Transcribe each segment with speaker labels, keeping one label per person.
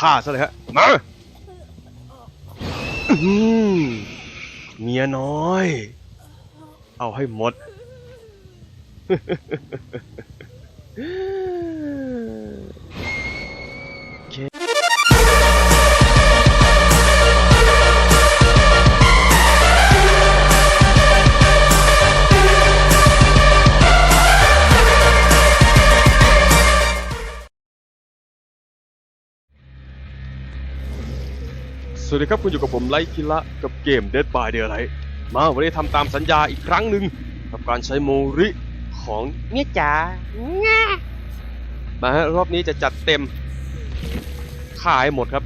Speaker 1: ฆ่าซะเลยฮะมาอื้อหือเมียน้อย เอาให้หมด สวัสดีครับคุณอยู่กับผมไลคิระกับเกม Dead by Daylight มาวันนี้ทำตามสัญญาอีกครั้งหนึ่งกับการใช้โมริของเมียจ๋ามาฮะรอบนี้จะจัดเต็มขายหมดครับ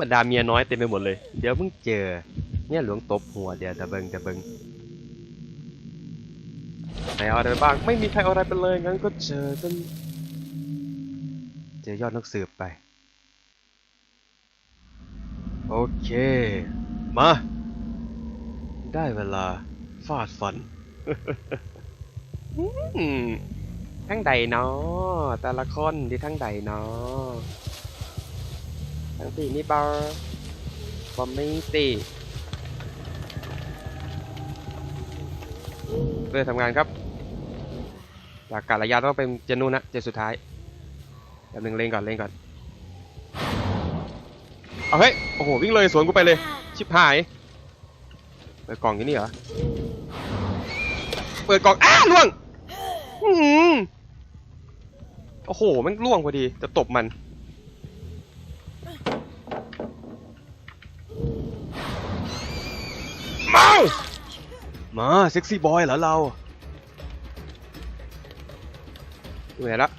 Speaker 1: บรรดาเมียน้อยเต็มไปหมดเลย เดี๋ยวมึงเจอ เนี่ยหลวงตบหัวเดี๋ยวตะเบิงตะเบิงใครเอาอะไรไปบ้าง ไม่มีใครเอาอะไรไปเลยงั้นก็เจอกัน เจอยอดนักสืบไป โอเค มา ได้เวลาฟาดฟันทั้งใดเนาะแต่ละคนที่ทั้งใดเนาะทั้งสี่นี่บอร์บอมไม่ตีเริ่มทำงานครับจากการระยะต้องเป็นเจนูนะเจสุดท้าย แป๊บนึงเล่นก่อนเล่นก่อนเอาเฮ้ยโอ้โหวิ่งเลยสวนกูไปเลย ชิบหายเปิดกล่องที่นี่เหรอเปิดกล่องอ้าล่วงอืออโอ้โหแมันล่วงพอดีจะตบมันมามาเซ็กซี่บอยเหรอเราอยู่ไหนละ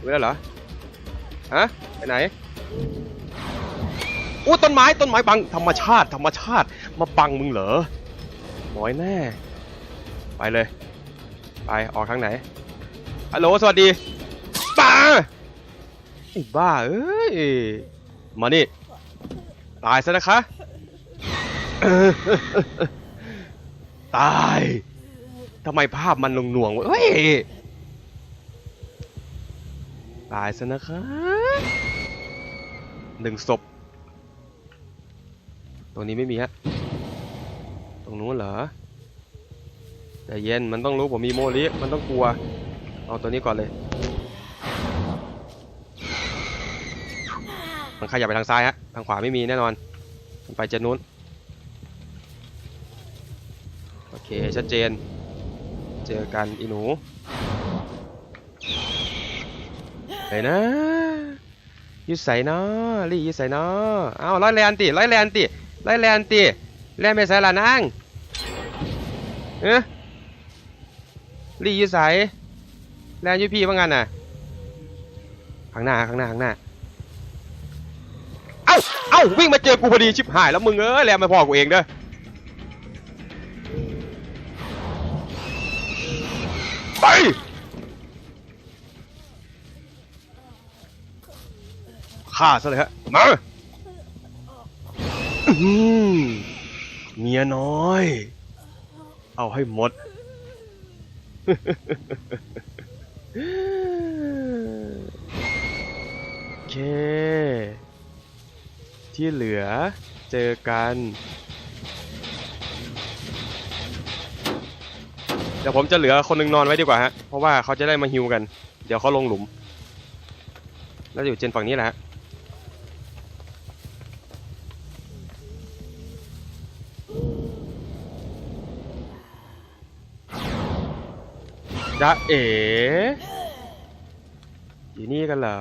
Speaker 1: ดูแล้วเหรอ ฮะ ไปไหนอู้ต้นไม้ต้นไม้บังธรรมชาติ ธรรมชาติ มาบังมึงเหรอน้อยแน่ ไปเลย ไปออกทางไหนฮัลโหลสวัสดีป้าไอ้บ้าเอ้ย มานี่ ตายซะนะคะ ตายทำไมภาพมันหน่วงๆวะเฮ้ย ตายซะนะคะหนึ่งศพ ตรงนี้ไม่มีฮะ ตรงนู้นเหรอใจเย็นมันต้องรู้ผมมีโมลิมันต้องกลัว เอาตัวนี้ก่อนเลย มันขยับไปทางซ้ายฮะ ทางขวาไม่มีแน่นอน มันไปเจนนู้น โอเค ชัดเจน เจอกันอีหนู ไปนะอยูใส่เนาะลี่อยูใส่เนาะเอาร้อยแลนติร้อยแลนติร้อยแลนติแลนไม่ใส่ละนางเอ๊ะลี่อยูใส่แลนอยูพี่ว่างั้นน่ะข้างหน้าข้างหน้าข้างหน้าเอ้าเอ้าวิ่งมาเจอกูพอดีชิบหายแล้วมึงเอ้ยแลนมาพอกูเองเด้อไป ฆ่าซะเลยฮะมาอื้อหือเมียน้อย เอาให้หมด โอเค ที่เหลือเจอกันเดี๋ยวผมจะเหลือคนหนึ่งนอนไว้ดีกว่าฮะ เพราะว่าเขาจะได้มาฮิวกัน เดี๋ยวเขาลงหลุม แล้วอยู่เจนฝั่งนี้แหละฮะ จ๊ะเอ๋อยู่นี่กันเหรอ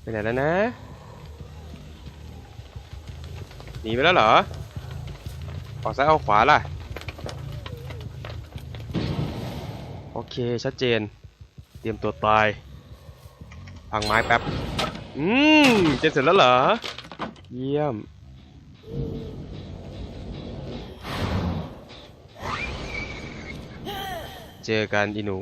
Speaker 1: ไปไหนแล้วนะ หนีไปแล้วเหรอ ออกซ้ายเอาขวาล่ะ โอเค ชัดเจน เตรียมตัวตาย พังไม้แป๊บ อืม เจนเสร็จแล้วเหรอ เยี่ยม เจอกันอีหนู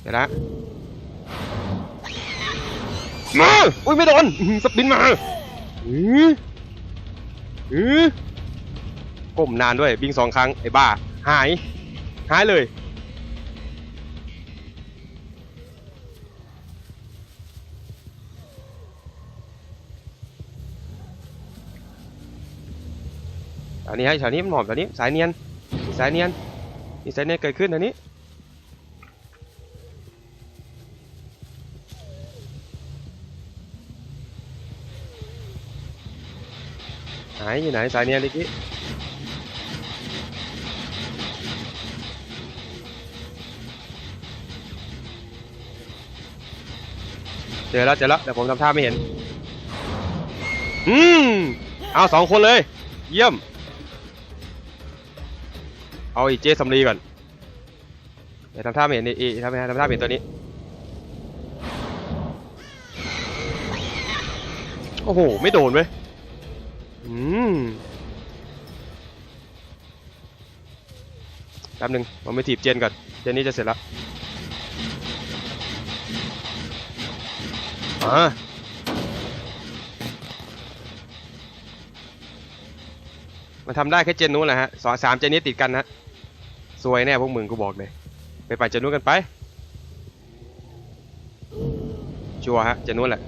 Speaker 1: เดี๋ยวนะมา อุ้ยไม่โดนอื้อหือสปินมาอื้อเออก้มนานด้วยบิงสองครั้ง ไอ้บ้า หาย หายเลย อันนี้ให้แถวนี้มันหอมแถวนี้สายเนียนสายเนียนมีสายเนียนเกิดขึ้นแถวนี้หายอยู่ไหนสายเนียนเมื่อกี้เจอแล้วเจอแล้วแต่ผมทำท่าไม่เห็น อืม เอาสองคนเลย เยี่ยม เอาอีเจสำลีก่อนเดี๋ยวทำท่าไม่เห็นอีทำทำท่าไม่เห็นตัวนี้ โอ้โห ไม่โดนเว้ย อืมแป๊บหนึงผมไปถีบเจนก่อน เจนนี้จะเสร็จแล้วอ่า มันทำได้แค่เจนนู้นแหละฮะสองสามเจนนี้ติดกันนะสวยแน่พวกมึงกูบอกเลย ไปไปเจนนู้นกันไป ชัวฮะเจนนู้นแหละ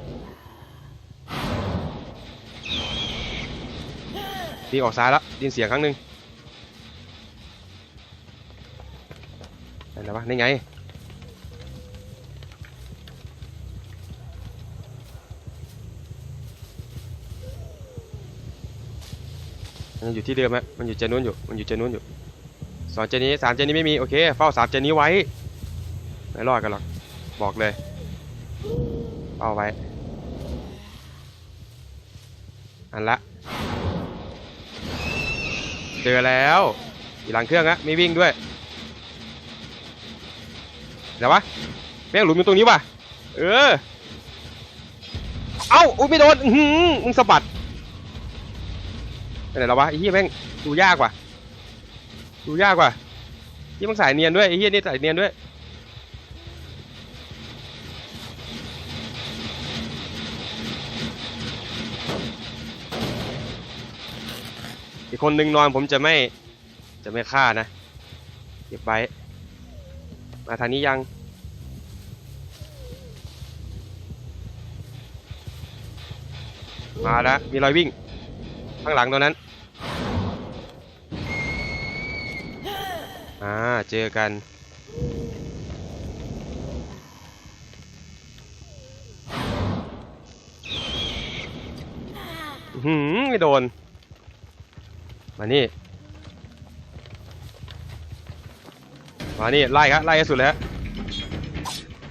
Speaker 1: วิ่ออกซ้ายแล้วดินเสียงครั้งหนึ่งอะไรวะนี่ไง มันอยู่ที่เดิมฮะมันอยู่เจนู้นอยู่ มันอยู่เจนู้นอยู่สองเจนี้สามเจนี้ไม่มี โอเค เฝ้าสามเจนี้ไว้ ไม่รอดกันหรอก บอกเลยเฝ้าไว้ อันละ เจอแล้วอยู่หลังเครื่องอะไม่วิ่งด้วยเดี๋ยววะแม่งหลุมอยู่ตรงนี้ว่ะ เออ เอ้า อุ้ยไม่โดน อื้อหือมึงสะบัด ไปไหนแล้ววะไอ้เหี้ยแม่งดูยากว่ะดูยากว่ะที่มึงสายเนียนด้วยไอ้เหี้ยนี่สายเนียนด้วยอีกคนหนึ่งนอนผมจะไม่จะไม่ฆ่านะเก็บไว้มาทางนี้ยังมาแล้วมีรอยวิ่ง ข้างหลังตัวนั้น อ่า เจอกัน หืมไม่โดน มานี่ มานี่ ไล่ครับไล่สุดเลยฮะ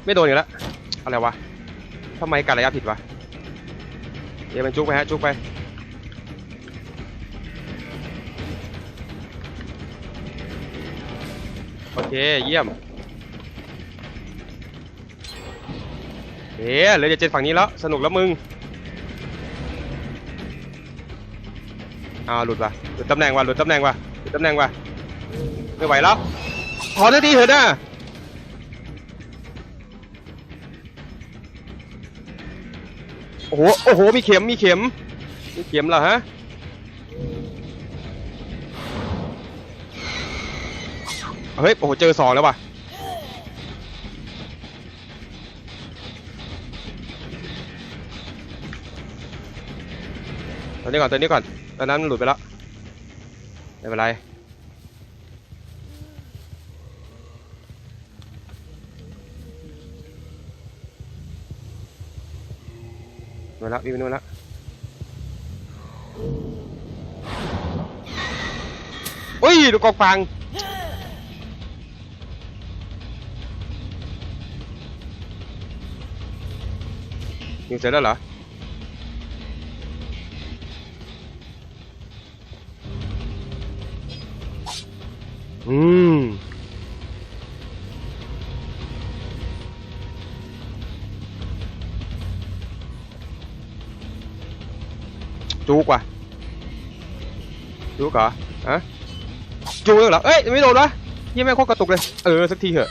Speaker 1: ไม่โดนอยู่แล้ว อะไรวะทำไมกัดระยะผิดวะเดี๋ยวมันจุกไปฮะ จุกไป โอเค เยี่ยมเอ๊ะเหลือจะเจ็ดฝั่งนี้แล้ว สนุกแล้วมึงอ้าวหลุดว่ะหลุดตำแหน่งว่ะหลุดตำแหน่งว่ะหลุดตำแหน่งว่ะไม่ไหวแล้วถอนได้ทีเถอะนะโอ้โห โอ้โห มีเข็ม มีเข็ม มีเข็มเหรอฮะ เฮ้ย โอ้โห เจอสองแล้วว่ะตัวนี้ก่อนตัวนี้ก่อน ตอนนั้นมันหลุดไปแล้ว ไม่เป็นไร นู่นละวิ่งไปนู่นละอุ้ย ดูกองฟาง ยิงเสร็จแล้วเหรออืมจุกว่ะจุกเหรอฮะจุกเลยเหรอเอ้ยไม่โดนวะยี่แม่โคตรกระตุกเลย เออ สักทีเถอะ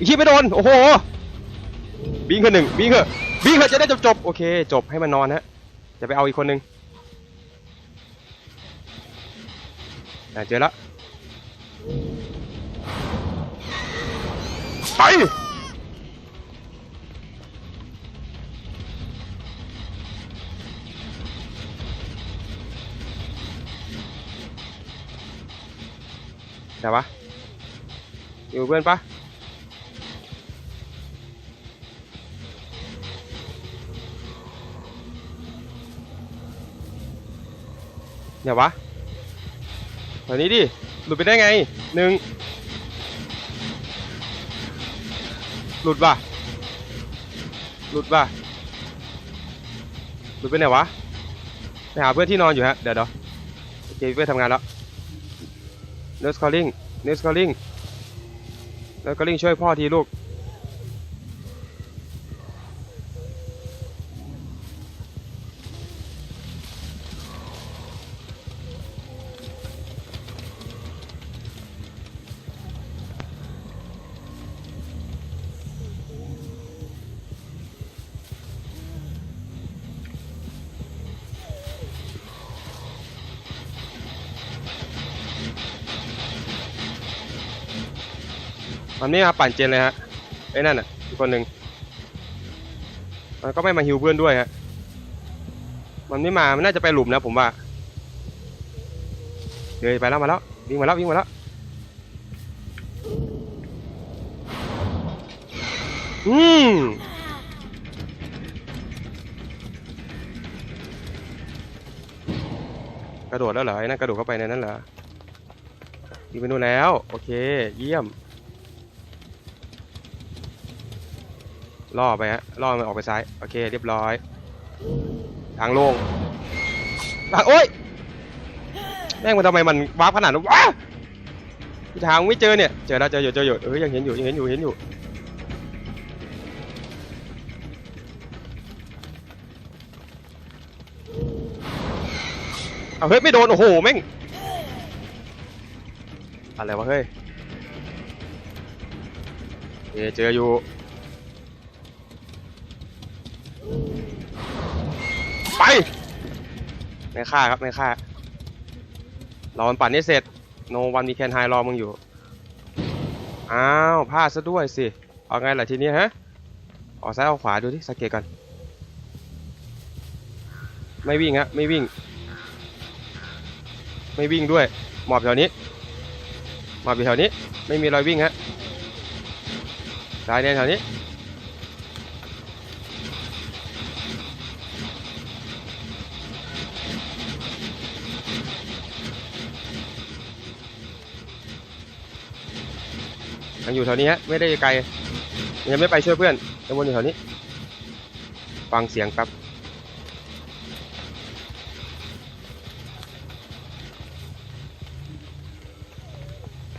Speaker 1: อีกทีไม่โดน โอ้โหบิงเถอะหนึ่งบิงเถอะบิงเถอะจะได้จบจบโอเค จบให้มันนอนฮะจะไปเอาอีกคนหนึ่งอะเจอแล้วไปเดี๋ยววะอยู่เพื่อนปะ เดี๋ยววะแถวนี้ดิ หลุดไปได้ไงหนึ่งหลุดว่ะ หลุดว่ะ หลุดไปไหนวะ ไปหาเพื่อนที่นอนอยู่ฮะ เดี๋ยวเดี๋ยวโอเคเพื่อนทำงานแล้ว Nurse calling Nurse calling Nurse calling ช่วยพ่อทีลูก มันไม่มาปั่นเจนเลยฮะไอ้นั่นอะอีกคนหนึ่งมันก็ไม่มาฮิวเพื่อนด้วยฮะมันไม่มามันน่าจะไปหลุมนะผมว่าเดี๋ยวไปแล้วมาแล้ววิ่งมาแล้ววิ่งมาแล้วอืมกระโดดแล้วเหรอไอ้นั่นกระโดดเข้าไปในนั้นเหรอวิ่งไปนู่นแล้ว โอเค เยี่ยม ล่อไปฮะล่อมันออกไปซ้าย โอเค เรียบร้อย ทางโล่งทางโอ๊ยแม่งมันทำไมมันวาร์ปขนาดนั้นวะทางไม่เจอเนี่ยเจอแล้วเจออยู่เจออยู่เออยังเห็นอยู่ยังเห็นอยู่เห็นอยู่เอาเฮ้ยไม่โดนโอ้โหแม่งอะไรวะเฮ้ยเอยเจออยู่ ไปไม่ฆ่าครับไม่ฆ่ารอมันปั่นให้เสร็จโนวันมีแคนไฮรอมึงอยู่ อ้าวพลาดซะด้วยสิ เอาไงล่ะทีนี้ฮะออกซ้ายเอาขวาดูที่สังเกตกัน ไม่วิ่งฮะไม่วิ่ง ไม่วิ่งด้วย หมอบแถวนี้ หมอบอยู่แถวนี้ ไม่มีรอยวิ่งฮะซ้ายเนี่ยแถวนี้ ยังอยู่แถวนี้ฮะไม่ได้ไกล ยังไม่ไปช่วยเพื่อนยังวนอยู่แถวนี้ ฟังเสียงครับ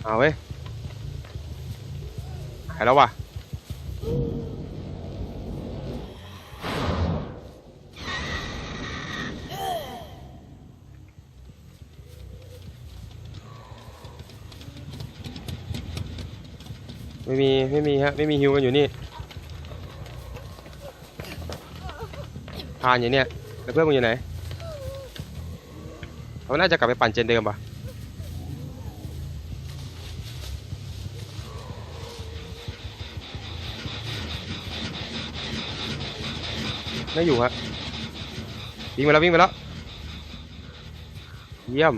Speaker 1: เอาเว้ยหายแล้วว่ะ ไม่มีไม่มีฮะไม่มีฮิวกันอยู่นี่พานอยู่เนี่ยแล้วเพื่อนมึงอยู่ไหนเขาน่าจะกลับไปปั่นเจนเดิมปะไม่อยู่ฮะวิ่งไปแล้ววิ่งไปแล้วเยี่ยม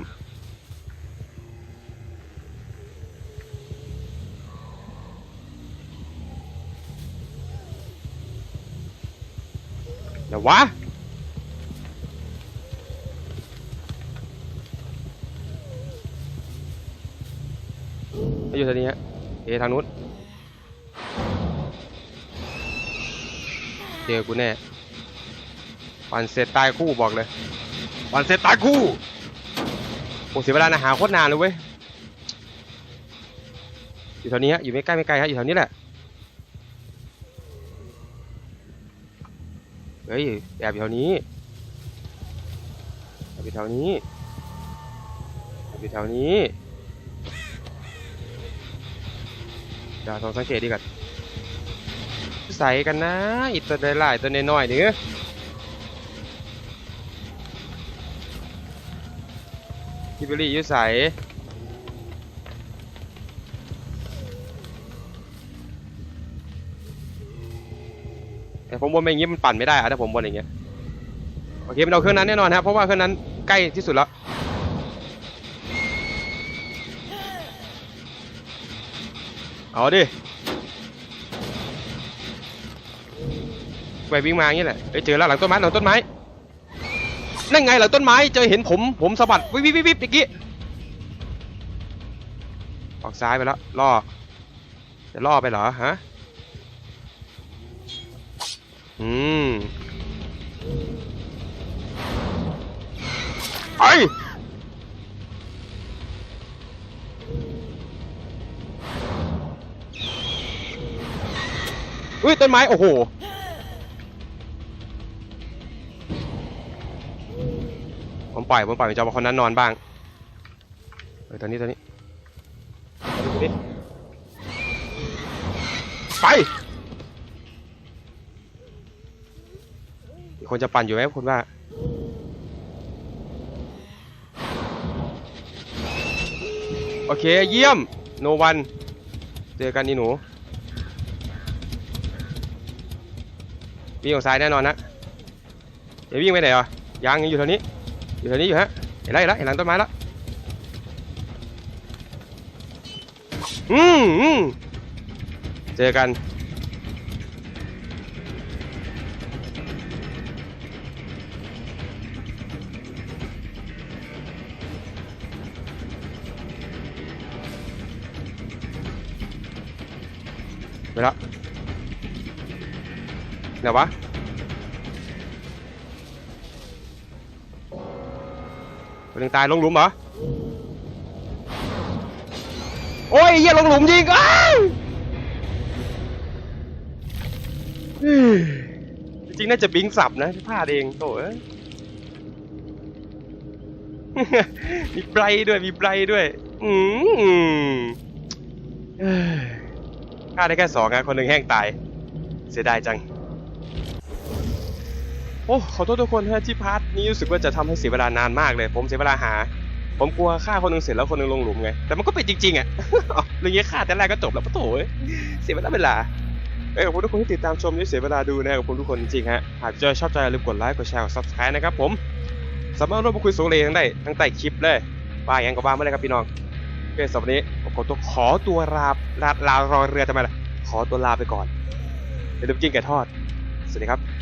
Speaker 1: ดี๋ยววะไม่อยู่ทางนี้ฮะเอทางนู้นเจอกูแน่ปันเสร็จตายคู่บอกเลยปันเสร็จตายคู่โอ้เสียเวลานะหาโคตรนานเลยเว้ย อยู่แถวนี้ฮะอยู่ไม่ใกล้ไม่ไกลฮะอยู่แถวนี้แหละ ฮ้ย แอบอยู่แถวนี้แอบอยู่แถวนี้แอบอยู่แถวนี้เดี๋ยวลองสังเกตดีก่อนใส่กันนะอีตัวใหญ่ๆตัวน้อยๆนี่พี่เบลลี่อยุ่ใส่ ผมบนไปอย่างงี้มันปั่นไม่ได้อะถ้าผมบนอย่างเงี้ยโอเคมันเอาเครื่องนั้นแน่นอนครับเพราะว่าเครื่องนั้นใกล้ที่สุดแล้วเอาดิไปวิ่งมาอย่างนี้แหละเอ้ยเจอแล้วหลังต้นไม้หลังต้นไม้นั่นไงหลังต้นไม้เจอเห็นผมผมสะบัดวิบวิบวิบวิบเมื่อกี้ออกซ้ายไปแล้วล่อจะล่อไปเหรอฮะ อืมไออุ้ยต้นไม้ โอ้โห ผมปล่อย ผมปล่อยมันจะมาคนนั้นนอนบ้าง เออตอนนี้ตอนนี้ตอนนี้ไป มีคนจะปั่นอยู่ไหมคุณว่า โอเคเยี่ยม โนวัน เจอกันนี่หนูวิ่งออกซ้ายแน่นอนนะเดี๋ยววิ่งไปไหนอะยังยังอยู่แถวนี้ อยู่แถวนี้อยู่ฮะ เห็นแล้วเห็นแล้วเห็นหลังต้นไม้แล้วอืมอืมเจอกัน แล้วเดี๋ยววะคนหนึ่งตายลงหลุมเหรอ โอ้ยเหี้ยลงหลุมยิงอ้าวจริงๆน่าจะบิงสับนะพลาดเองโถ่มีไบรด้วยมีไบรด้วย อืม ฆ่าได้แค่สองอะคนหนึ่งแห้งตาย เสียดายจัง โอ้ขอโทษทุกคนฮะที่พาร์ทนี้รู้สึกว่าจะทำให้เสียเวลานานมากเลย ผมเสียเวลาหา ผมกลัวฆ่าคนหนึ่งเสร็จแล้วคนหนึงลงหลุมไง แต่มันก็เป็นจริงๆอะเรื่องนี้ฆ่าแต่แรกก็จบแล้วปะโถเอ้ยเสียเวลาเวลาเอ้ขอบคุณทุกคนที่ติดตามชมที่เสียเวลาดูนะขอบคุณทุกคนจริงๆฮะหากเจอชอบใจอย่าลืมกดไลค์กดแชร์กด subscribe นะครับผมสามารถร่วมพูดคุยโซเลทั้งได้ทั้งใต้คลิปเลยว่าอย่างก็ว่าไม่ได้ครับพี่น้อง โอเคสำหรับวันนี้ผมขอตัวขอตัวลาลาลารอเรือทำไมล่ะขอตัวลาไปก่อนเดี๋ยวกินไก่ทอด สวัสดีครับ